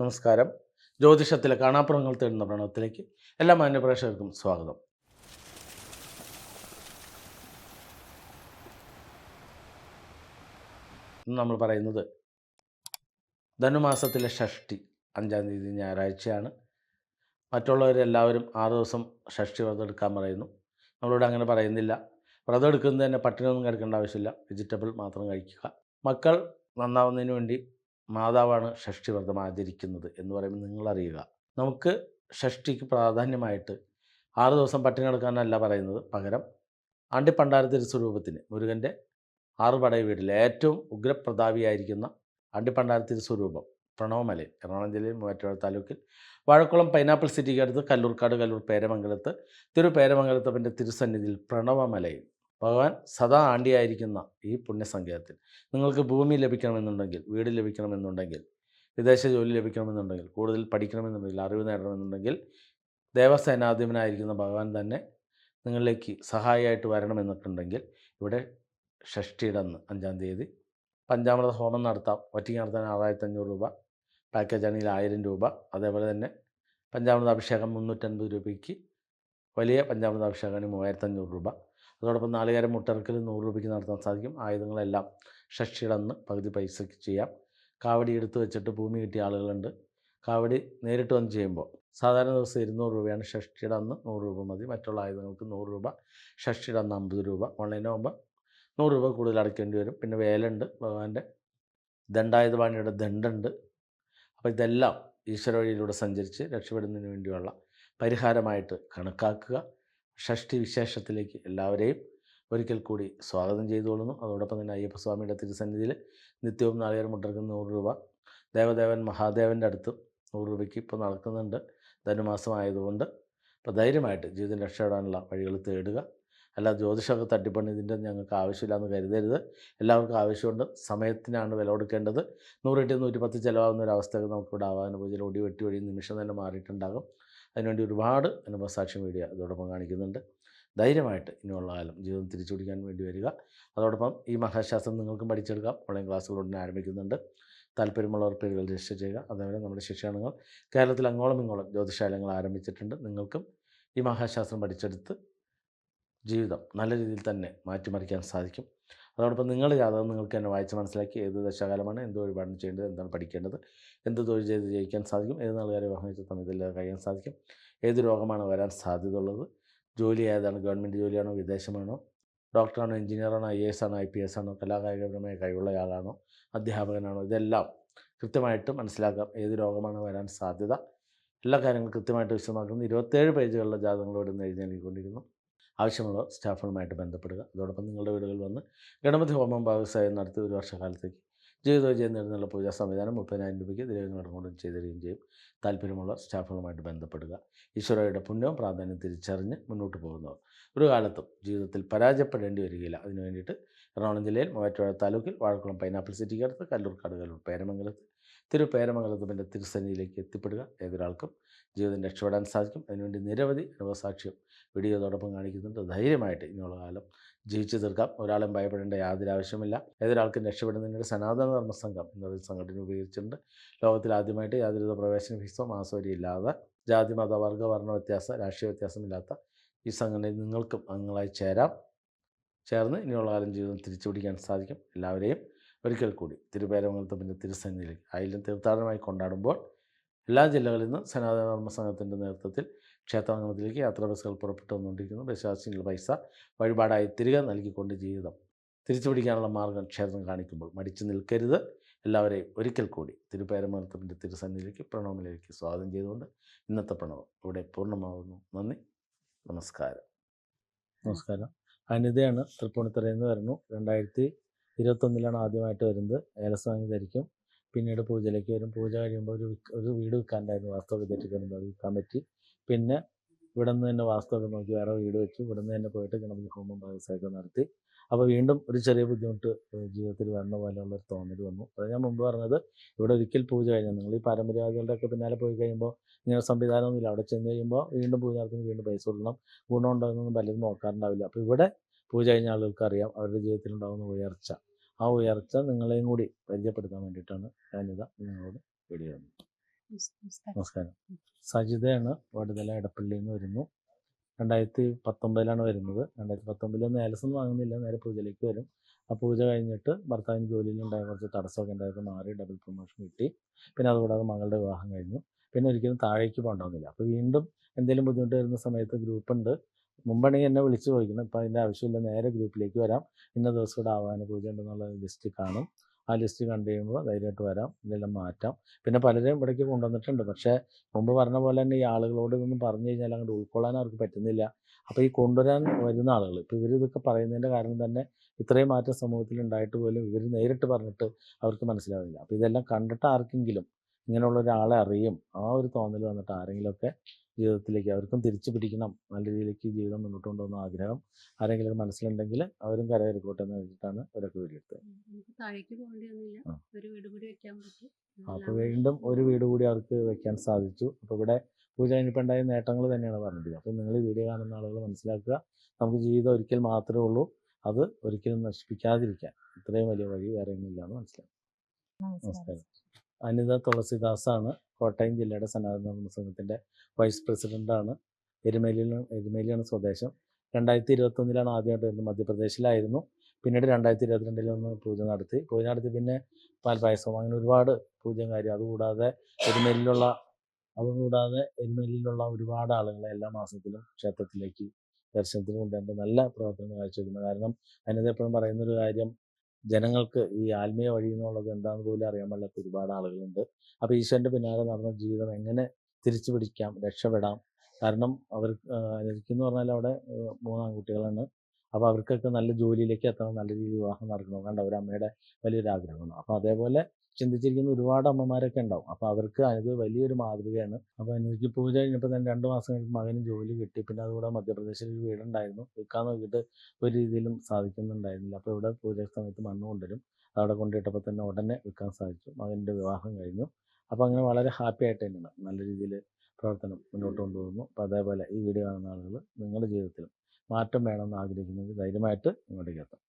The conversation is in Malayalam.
നമസ്കാരം. ജ്യോതിഷത്തിലെ കാണാപ്പുറങ്ങൾ തേടുന്ന പ്രണവത്തിലേക്ക് എല്ലാ മാന്യപ്രേക്ഷകർക്കും സ്വാഗതം. നമ്മൾ പറയുന്നത് ധനുമാസത്തിലെ ഷഷ്ടി അഞ്ചാം തീയതി ഞായറാഴ്ചയാണ്. മറ്റുള്ളവരെല്ലാവരും ആറ് ദിവസം ഷഷ്ടി വ്രതം എടുക്കാൻ പറയുന്നു. നമ്മളിവിടെ അങ്ങനെ പറയുന്നില്ല. വ്രതം എടുക്കുന്നത് തന്നെ പട്ടിണിയൊന്നും കിടക്കേണ്ട ആവശ്യമില്ല. വെജിറ്റബിൾ മാത്രം കഴിക്കുക. മക്കൾ നന്നാവുന്നതിന് വേണ്ടി മാതാവാണ് ഷഷ്ടി വ്രതം ആചരിക്കുന്നത് എന്ന് പറയുമ്പോൾ നിങ്ങളറിയുക. നമുക്ക് ഷഷ്ടിക്ക് പ്രാധാന്യമായിട്ട് ആറ് ദിവസം പട്ടിണി കിടക്കാനല്ല പറയുന്നത്. പകരം ആണ്ടിപ്പണ്ടാര സ്വരൂപത്തിന് മുരുകന്റെ ആറ് പടയ വീട്ടിൽ ഏറ്റവും ഉഗ്രപ്രതാപിയായിരിക്കുന്ന ആണ്ടിപ്പണ്ടാര സ്വരൂപം പ്രണവമലയിൽ എറണാകുളം ജില്ലയിൽ മൂവാറ്റുപുഴ താലൂക്കിൽ വാഴക്കുളം പൈനാപ്പിൾ സിറ്റിക്ക് അടുത്ത് കല്ലൂർക്കാട് കല്ലൂർ പേരമംഗലത്ത് തിരു പേരമംഗലത്തപ്പന്റെ തിരുസന്നിധിയിൽ പ്രണവമലയിൽ ഭഗവാൻ സദാ ആണ്ടിയായിരിക്കുന്ന ഈ പുണ്യസങ്കേതത്തിൽ. നിങ്ങൾക്ക് ഭൂമി ലഭിക്കണമെന്നുണ്ടെങ്കിൽ വീട് ലഭിക്കണമെന്നുണ്ടെങ്കിൽ വിദേശ ജോലി ലഭിക്കണമെന്നുണ്ടെങ്കിൽ കൂടുതൽ പഠിക്കണമെന്നുണ്ടെങ്കിൽ അറിവ് നേടണമെന്നുണ്ടെങ്കിൽ ദേവസേനാധിപനായിരിക്കുന്ന ഭഗവാൻ തന്നെ നിങ്ങളിലേക്ക് സഹായിയായിട്ട് വരണമെന്നൊക്കെയുണ്ടെങ്കിൽ ഇവിടെ ഷഷ്ടിയുടെ അന്ന് അഞ്ചാം തീയതി പഞ്ചാമൃത ഹോമം നടത്താം. ഒറ്റയ്ക്ക് നടത്താൻ ആറായിരത്തി അഞ്ഞൂറ് രൂപ പാക്കേജ് ആണെങ്കിൽ ആയിരം രൂപ. അതേപോലെ തന്നെ പഞ്ചാമൃത അഭിഷേകം മുന്നൂറ്റൻപത് രൂപയ്ക്ക് വലിയ പഞ്ചാമൃത അഭിഷേകമാണ് മൂവായിരത്തഞ്ഞൂറ് രൂപ. അതോടൊപ്പം നാളികേരം മുട്ടറക്കിൽ നൂറ് രൂപയ്ക്ക് നടത്താൻ സാധിക്കും. ആയുധങ്ങളെല്ലാം ഷഷ്ടിയുടെ അന്ന് പകുതി പൈസയ്ക്ക് ചെയ്യാം. കാവടി എടുത്തു വെച്ചിട്ട് ഭൂമി കിട്ടിയ ആളുകളുണ്ട്. കാവടി നേരിട്ട് വന്ന് ചെയ്യുമ്പോൾ സാധാരണ ദിവസം ഇരുന്നൂറ് രൂപയാണ് ഷഷ്ടിയുടെ അന്ന് നൂറ് രൂപ മതി. മറ്റുള്ള ആയുധങ്ങൾക്ക് നൂറ് രൂപ ഷഷ്ടിയുടെ അന്ന് അമ്പത് രൂപ. ഓൺലൈനാകുമ്പോൾ നൂറ് രൂപ കൂടുതൽ അടയ്ക്കേണ്ടി വരും. പിന്നെ വേലുണ്ട് ഭഗവാന്റെ ദണ്ഡായുധപാണിയുടെ ദണ്ടുണ്ട് അപ്പോൾ ഇതെല്ലാം ഈശ്വര വഴിയിലൂടെ സഞ്ചരിച്ച് രക്ഷപ്പെടുന്നതിന് വേണ്ടിയുള്ള പരിഹാരമായിട്ട് കണക്കാക്കുക. ഷഷ്ടി വിശേഷത്തിലേക്ക് എല്ലാവരെയും ഒരിക്കൽ കൂടി സ്വാഗതം ചെയ്തുകൊള്ളുന്നു. അതോടൊപ്പം തന്നെ അയ്യപ്പസ്വാമിയുടെ തിരുസന്നിധിയിൽ നിത്യവും നാളികേരം മുട്ടർക്ക് നൂറ് രൂപ. ദേവദേവൻ മഹാദേവന്റെ അടുത്തും നൂറ് രൂപയ്ക്ക് ഇപ്പോൾ നടക്കുന്നുണ്ട്. ധനുമാസമായതുകൊണ്ട് അപ്പോൾ ധൈര്യമായിട്ട് ജീവിതം രക്ഷപ്പെടാനുള്ള വഴികൾ തേടുക. അല്ല ജ്യോതിഷമൊക്കെ തട്ടിപ്പണി ഇതിന്റെ ഞങ്ങൾക്ക് ആവശ്യമില്ല എന്ന് കരുതരുത്. എല്ലാവർക്കും ആവശ്യമുണ്ട്. സമയത്തിനാണ് വില കൊടുക്കേണ്ടത്. നൂറ് കിട്ടി നൂറ്റി പത്ത് ചിലവാകുന്ന ഒരു അവസ്ഥയൊക്കെ നമുക്കിവിടെ ആവാൻ പൂജയിൽ ഒടി വെട്ടി വഴി നിമിഷം തന്നെ മാറിയിട്ടുണ്ടാകും. അതിനുവേണ്ടി ഒരുപാട് അനുഭവസാക്ഷി മീഡിയ അതോടൊപ്പം കാണിക്കുന്നുണ്ട്. ധൈര്യമായിട്ട് ഇനിയുള്ള കാലം ജീവിതം തിരിച്ചു പിടിക്കാൻ വേണ്ടി വരിക. അതോടൊപ്പം ഈ മഹാശാസ്ത്രം നിങ്ങൾക്കും പഠിച്ചെടുക്കാം. ഓൺലൈൻ ക്ലാസ്സുകൾ ഉടനെ ആരംഭിക്കുന്നുണ്ട്. താല്പര്യമുള്ളവർ പേരുകൾ രജിസ്റ്റർ ചെയ്യുക. അതേപോലെ നമ്മുടെ ശിക്ഷണങ്ങൾ കേരളത്തിൽ അങ്ങോളം ഇങ്ങോളം ജ്യോതിശാലങ്ങൾ ആരംഭിച്ചിട്ടുണ്ട്. നിങ്ങൾക്കും ഈ മഹാശാസ്ത്രം പഠിച്ചെടുത്ത് ജീവിതം നല്ല രീതിയിൽ തന്നെ മാറ്റിമറിക്കാൻ സാധിക്കും. അതോടൊപ്പം നിങ്ങൾ ജാതകം നിങ്ങൾക്ക് തന്നെ വായിച്ച് മനസ്സിലാക്കി ഏത് ദശാകാലമാണ് എന്ത് വഴിപാടാണ് ചെയ്യേണ്ടത് എന്താണ് പഠിക്കേണ്ടത് എന്ത് തൊഴിൽ ചെയ്ത് ജയിക്കാൻ സാധിക്കും? ഏത് നാളുകാരെ ചെയ്ത് ഇതെല്ലാം കഴിയാൻ സാധിക്കും? ഏത് രോഗമാണ് വരാൻ സാധ്യത ഉള്ളത് ജോലി ഏതാണ്? ഗവൺമെന്റ് ജോലിയാണോ? വിദേശമാണോ? ഡോക്ടറാണോ? എഞ്ചിനീയറാണോ ഐ എസ് ആണോ? ഐ പി എസ് ആണോ? കലാകായികപരമായ കഴിവുള്ള ആളാണോ? അധ്യാപകനാണോ? ഇതെല്ലാം കൃത്യമായിട്ട് മനസ്സിലാക്കാം. ഏത് രോഗമാണ് വരാൻ സാധ്യത? എല്ലാ കാര്യങ്ങളും കൃത്യമായിട്ട് വിശദമാക്കുന്നത് ഇരുപത്തേഴ് പേജുകളുടെ ജാതകങ്ങളോട് ഇന്ന് എഴുതി നൽകിക്കൊണ്ടിരിക്കുന്നു ആവശ്യമുള്ള സ്റ്റാഫുകളുമായിട്ട് ബന്ധപ്പെടുക. അതോടൊപ്പം നിങ്ങളുടെ വീടുകളിൽ വന്ന് ഗണപതി ഹോമം ഭാഗസായം നടത്തി ഒരു വർഷക്കാലത്തേക്ക് ജീവിതവിജയം നേടുന്നുള്ള പൂജാ സംവിധാനം മുപ്പതിനായിരം രൂപയ്ക്ക് ദ്രവ്യങ്ങളും കൊണ്ടും ചെയ്തു തരികയും ചെയ്യും. താല്പര്യമുള്ള സ്റ്റാഫുകളുമായിട്ട് ബന്ധപ്പെടുക. ഈശ്വരയുടെ പുണ്യവും പ്രാധാന്യം തിരിച്ചറിഞ്ഞ് മുന്നോട്ട് പോകുന്നവർ. ഒരു കാലത്തും ജീവിതത്തിൽ പരാജയപ്പെടേണ്ടി വരികയില്ല. അതിനു വേണ്ടിയിട്ട് എറണാകുളം ജില്ലയിൽ മൂവാറ്റുപുഴ താലൂക്കിൽ വാഴക്കുളം പൈനാപ്പിൾ സിറ്റിക്കടുത്ത് കല്ലൂർക്കാട് കല്ലൂർ പേരമംഗലത്ത് തിരു പേരമംഗലത്തിന്റെ തിരുസന്നിധിയിലേക്ക് എത്തിപ്പെടുക ഏതൊരാൾക്കും ജീവിതം രക്ഷപ്പെടാൻ സാധിക്കും. അതിനുവേണ്ടി നിരവധി അനുഭവസാക്ഷ്യം വീഡിയോ അതോടൊപ്പം കാണിക്കുന്നുണ്ട്. ധൈര്യമായിട്ട് ഇനിയുള്ള കാലം ജീവിച്ചു തീർക്കാം. ഒരാളും ഭയപ്പെടേണ്ട യാതൊരു ആവശ്യമില്ല ഏതൊരാൾക്കും രക്ഷപ്പെടുന്നതിനൊരു സനാതന ധർമ്മ സംഘം എന്നൊരു സംഘടന ഉപയോഗിച്ചിട്ടുണ്ട് ലോകത്തിൽ ആദ്യമായിട്ട് യാതൊരുവിധ പ്രവേശന ഫീസോ മാസവരി ഇല്ലാതെ ജാതി മത വർഗ വർണ വ്യത്യാസ രാഷ്ട്രീയ വ്യത്യാസമില്ലാത്ത ഈ സംഘടനയിൽ നിങ്ങൾക്കും അംഗങ്ങളായി ചേരാം. ചേർന്ന് ഇനിയുള്ള കാലം ജീവിതം തിരിച്ചുപിടിക്കാൻ സാധിക്കും. എല്ലാവരെയും ഒരിക്കൽ കൂടി തിരുപേരമംഗലത്തപ്പന്റെ തിരുസന്നിധിയിൽ അയലും തീർത്ഥാടനമായി കൊണ്ടാടുമ്പോൾ എല്ലാ ജില്ലകളിൽ നിന്ന് സനാതന ധർമ്മ സംഘത്തിന്റെ നേതൃത്വത്തിൽ ക്ഷേത്രാംഗത്തിലേക്ക് യാത്രാ ബസ്സുകൾ പുറപ്പെട്ടു വന്നുകൊണ്ടിരിക്കുന്നു ബസ്സാസിനുള്ള പൈസ വഴിപാടായി തിരികെ നൽകിക്കൊണ്ട് ജീവിതം തിരിച്ചു പിടിക്കാനുള്ള മാർഗം ക്ഷേത്രം കാണിക്കുമ്പോൾ മടിച്ചു നിൽക്കരുത്. എല്ലാവരെയും ഒരിക്കൽ കൂടി തിരുപ്പേരമർത്തത്തിന്റെ തിരുസന്നിധിയിലേക്ക് പ്രണവമിലേക്ക് സ്വാഗതം ചെയ്തുകൊണ്ട് ഇന്നത്തെ പ്രണവം ഇവിടെ പൂർണമാകുന്നു നന്ദി. നമസ്കാരം. നമസ്കാരം. അനിതയാണ് തൃപ്പൂണിത്തറയിൽ നിന്ന് വരുന്നു. രണ്ടായിരത്തി ഇരുപത്തൊന്നിലാണ് ആദ്യമായിട്ട് വരുന്നത്. ഏലസ്വാമി ധരിക്കും പിന്നീട് പൂജയിലേക്ക് വരും. പൂജ കഴിയുമ്പോൾ ഒരു ഒരു വീട് വിൽക്കാണ്ടായിരുന്നു വാസ്തവ തെറ്റിക്ക് വരുമ്പോൾ അത് വിൽക്കാൻ പറ്റി. പിന്നെ ഇവിടെ നിന്ന് തന്നെ വാസ്തവൊക്കെ നോക്കി വേറെ വീട് വെച്ചു. ഇവിടെ നിന്ന് തന്നെ പോയിട്ട് ഗണപതി ഹോമം വ്യവസായമൊക്കെ നടത്തി. അപ്പോൾ വീണ്ടും ഒരു ചെറിയ ബുദ്ധിമുട്ട് ജീവിതത്തിൽ വന്ന പോലെയുള്ള ഒരു തോന്നൽ വന്നു. അത് ഞാൻ മുമ്പ് പറഞ്ഞത് ഇവിടെ ഒരിക്കൽ പൂജ കഴിഞ്ഞാൽ നിങ്ങൾ ഈ പാരമ്പര്യവാദികളുടെ ഒക്കെ പിന്നാലെ പോയി കഴിയുമ്പോൾ ഇങ്ങനെ സംവിധാനമൊന്നുമില്ല. അവിടെ ചെന്ന് കഴിയുമ്പോൾ വീണ്ടും പൂജ നടത്തുന്ന വീണ്ടും പൈസ കൊടുക്കണം. ഗുണമുണ്ടോയെന്നൊന്നും പലരും നോക്കാറുണ്ടാവില്ല. അപ്പോൾ ഇവിടെ പൂജ കഴിഞ്ഞ ആളുകൾക്ക് അറിയാം അവരുടെ ജീവിതത്തിൽ ഉണ്ടാകുന്ന ഉയർച്ച. ആ ഉയർച്ച നിങ്ങളെയും കൂടി പരിചയപ്പെടുത്താൻ വേണ്ടിയിട്ടാണ് ഞാനിത് നിങ്ങളോട് വീഡിയോ നമസ്കാരം. സജിതയാണ് വടുതല എടപ്പള്ളിയിൽ നിന്ന് വരുന്നു. രണ്ടായിരത്തി പത്തൊമ്പതിലാണ് വരുന്നത്. രണ്ടായിരത്തി പത്തൊമ്പതിൽ നേലസൊന്നും വാങ്ങുന്നില്ല. നേരെ പൂജയിലേക്ക് വരും. ആ പൂജ കഴിഞ്ഞിട്ട് ഭർത്താവിന് ജോലിയിലുണ്ടായ കുറച്ച് തടസ്സമൊക്കെ ഉണ്ടായപ്പോൾ മാറി ഡബിൾ പ്രൊമോഷൻ കിട്ടി. പിന്നെ അതുകൂടാതെ മകളുടെ വിവാഹം കഴിഞ്ഞു. പിന്നെ ഒരിക്കലും താഴേക്ക് പോകണ്ടാവുന്നില്ല അപ്പോൾ വീണ്ടും എന്തെങ്കിലും ബുദ്ധിമുട്ട് വരുന്ന സമയത്ത് ഗ്രൂപ്പുണ്ട് മുമ്പാണെങ്കിൽ എന്നെ വിളിച്ച് ചോദിക്കണം. ഇപ്പം അതിന്റെ ആവശ്യമില്ല. നേരെ ഗ്രൂപ്പിലേക്ക് വരാം. ഇന്ന ദിവസം ഇവിടെ ആവാന പൂജ ഉണ്ടെന്നുള്ള ലിസ്റ്റ് കാണും. ആ ലിസ്റ്റ് കണ്ടു കഴിയുമ്പോൾ ധൈര്യമായിട്ട് വരാം. ഇതെല്ലാം മാറ്റാം. പിന്നെ പലരെയും ഇവിടേക്ക് കൊണ്ടുവന്നിട്ടുണ്ട്. പക്ഷേ മുമ്പ് പറഞ്ഞ പോലെ തന്നെ ഈ ആളുകളോട് ഇതൊന്നും പറഞ്ഞു കഴിഞ്ഞാൽ അങ്ങോട്ട് ഉൾക്കൊള്ളാൻ അവർക്ക് പറ്റുന്നില്ല. അപ്പോൾ ഈ കൊണ്ടുവരാൻ വരുന്ന ആളുകൾ ഇപ്പോൾ ഇവർ ഇതൊക്കെ പറയുന്നതിന്റെ കാരണം തന്നെ ഇത്രയും മാറ്റം സമൂഹത്തിൽ ഉണ്ടായിട്ട് പോലും ഇവർ നേരിട്ട് പറഞ്ഞിട്ട് അവർക്ക് മനസ്സിലാവില്ല. അപ്പോൾ ഇതെല്ലാം കണ്ടിട്ട് ആർക്കെങ്കിലും ഇങ്ങനെയുള്ള ഒരാളെ അറിയും. ആ ഒരു തോന്നൽ വന്നിട്ട് ആരെങ്കിലുമൊക്കെ ജീവിതത്തിലേക്ക് അവർക്കും തിരിച്ചു പിടിക്കണം. നല്ല രീതിയിലേക്ക് ജീവിതം മുന്നോട്ട് കൊണ്ടുപോകുന്ന ആഗ്രഹം ആരെങ്കിലും മനസ്സിലുണ്ടെങ്കിൽ അവരും കരകയറിക്കോട്ടെ എന്ന് വെച്ചിട്ടാണ് അവരൊക്കെ വീടെടുത്തത് അപ്പോൾ വീണ്ടും ഒരു വീട് കൂടി അവർക്ക് വെക്കാൻ സാധിച്ചു. അപ്പോൾ ഇവിടെ പൂജ ഉണ്ടായ നേട്ടങ്ങൾ തന്നെയാണ് പറഞ്ഞത് അപ്പോൾ നിങ്ങൾ ഈ വീഡിയോ കാണുന്ന ആളുകൾ മനസ്സിലാക്കുക. നമുക്ക് ജീവിതം ഒരിക്കൽ മാത്രമേ ഉള്ളൂ. അത് ഒരിക്കലും നശിപ്പിക്കാതിരിക്കാൻ. ഇത്രയും വലിയ വഴി വേറെ ഒന്നുമില്ല എന്ന് മനസ്സിലാക്കും നമസ്കാരം. അനിത തുളസിദാസാണ് കോട്ടയം ജില്ലയുടെ സനാതന സംഘത്തിന്റെ വൈസ് പ്രസിഡന്റാണ് എരുമേലിയിൽ എരുമേലിയാണ് സ്വദേശം. രണ്ടായിരത്തി ഇരുപത്തൊന്നിലാണ് ആദ്യമായിട്ട് വരുന്നത്. മധ്യപ്രദേശിലായിരുന്നു. പിന്നീട് രണ്ടായിരത്തി ഇരുപത്തിരണ്ടിൽ ഒന്ന് പൂജ നടത്തി. പൂജ നടത്തി പിന്നെ പാൽപായസം അങ്ങനെ ഒരുപാട് പൂജയും കാര്യം അതുകൂടാതെ എരുമേലിയിലുള്ള അതുകൂടാതെ എരുമേലിയിലുള്ള ഒരുപാട് ആളുകളെ എല്ലാ മാസത്തിലും ക്ഷേത്രത്തിലേക്ക് ദർശനത്തിന് കൊണ്ടുവരുമ്പോൾ നല്ല പ്രവർത്തനം കാഴ്ചവെക്കുന്നത് കാരണം അനിത എപ്പോഴും പറയുന്നൊരു കാര്യം ജനങ്ങൾക്ക് ഈ ആത്മീയ വഴി എന്നുള്ളത് എന്താണെന്ന് പോലും അറിയാൻ പാടില്ലാത്ത ഒരുപാട് ആളുകളുണ്ട്. അപ്പോൾ ഈശ്വരന്റെ പിന്നാലെ നടന്ന ജീവിതം എങ്ങനെ തിരിച്ചു പിടിക്കാം രക്ഷപ്പെടാം? കാരണം അവർ എനിക്കെന്ന് പറഞ്ഞാൽ അവിടെ മൂന്ന് ആൺകുട്ടികളാണ്. അപ്പോൾ അവർക്കൊക്കെ നല്ല ജോലിയിലേക്ക് എത്തണം നല്ല രീതിയിൽ വിവാഹം നടക്കണം കണ്ട ഒരു അമ്മയുടെ വലിയൊരു ആഗ്രഹമാണ് അപ്പോൾ അതേപോലെ ചിന്തിച്ചിരിക്കുന്ന ഒരുപാട് അമ്മമാരൊക്കെ ഉണ്ടാവും. അപ്പോൾ അവർക്ക് അത് വലിയൊരു മാതൃകയാണ്. അപ്പോൾ എനിക്ക് പൂജ കഴിഞ്ഞപ്പോൾ തന്നെ രണ്ട് മാസം കഴിഞ്ഞ് മകന് ജോലി കിട്ടി. പിന്നെ അതുകൂടെ മധ്യപ്രദേശിൽ ഒരു വീടുണ്ടായിരുന്നു. വിൽക്കാൻ നോക്കിയിട്ട് ഒരു രീതിയിലും സാധിക്കുന്നുണ്ടായിരുന്നില്ല. അപ്പോൾ ഇവിടെ പൂജ സമയത്ത് മണ്ണ് കൊണ്ടുവരും. അവിടെ കൊണ്ടിട്ടപ്പോൾ തന്നെ ഉടനെ വിൽക്കാൻ സാധിച്ചു. മകന്റെ വിവാഹം കഴിഞ്ഞു. അപ്പോൾ അങ്ങനെ വളരെ ഹാപ്പി ആയിട്ട് തന്നെയാണ്. നല്ല രീതിയിൽ പ്രവർത്തനം മുന്നോട്ട് കൊണ്ടുപോകുന്നു. അപ്പോൾ അതേപോലെ ഈ വീഡിയോ കാണുന്ന ആളുകൾ നിങ്ങളുടെ ജീവിതത്തിൽ മാറ്റം വേണമെന്ന് ആഗ്രഹിക്കുന്നെങ്കിൽ ധൈര്യമായിട്ട് ഇങ്ങോട്ടേക്ക് എത്താം